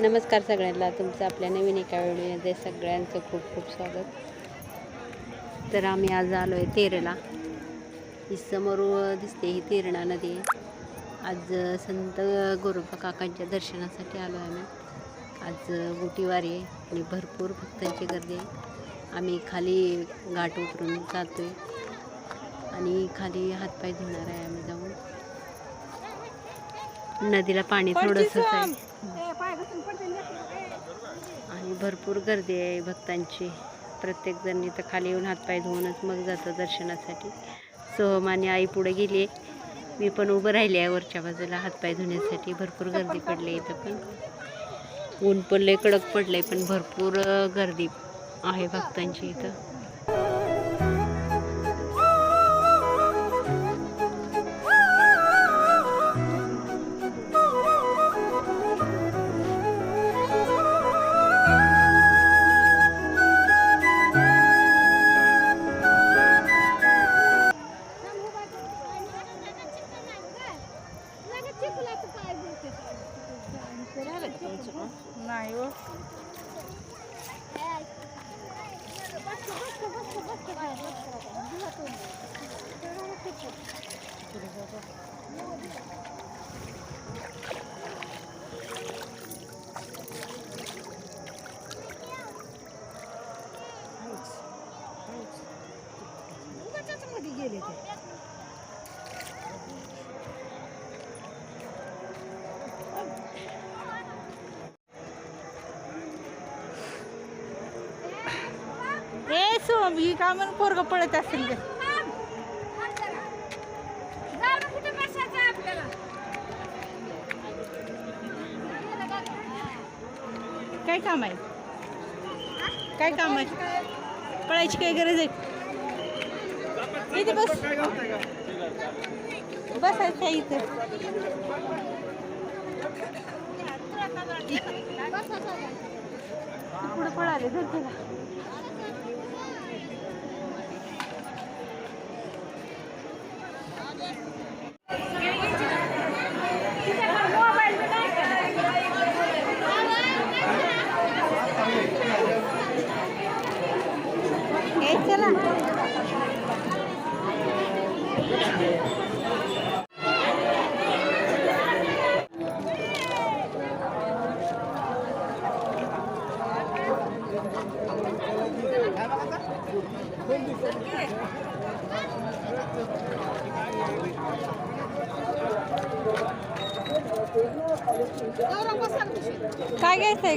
नमस्कार सगळ्यांना तुमचं आपल्या नवीन एका व्हिडिओमध्ये सगळ्यांचं खूप खूप स्वागत. तर आम्ही आज आलो आहे तेरेला. ही समोर दिसते ही तेरणा नदी आज संत गोरोबा काकांच्या दर्शनासाठी आलो आहे आम्ही. आज गोटीवारी आहे आणि भरपूर भक्तांची गर्दी आहे. आम्ही खाली घाट उतरून जातो आहे आणि खाली हातपाय धुणार आहे आम्ही जाऊन. नदीला पाणी थोडंसंच आहे. आणि भरपूर गर्दी आहे भक्तांची. प्रत्येक जण इथं खाली येऊन हातपाय धुवूनच मग जातं दर्शनासाठी. सोहम आणि आई पुढे गेली. आहे मी पण उभं राहिले आहे वरच्या बाजूला हातपाय धुण्यासाठी. भरपूर गर्दी पडली आहे इथं पण. ऊन पडले कडक पडले पण भरपूर गर्दी आहे भक्तांची इथं. नाही हो गेले ते ए ही का म्हणून पोरग पळत असेल ते. काय काम आहे? काय काम आहे? पळायची काय गरज आहे? इथे बस. बसायचं आहे इथे. पुढे पळाले धर त्याला ए चला काय घ्यायचंय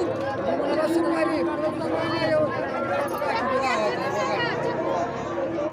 Thank you.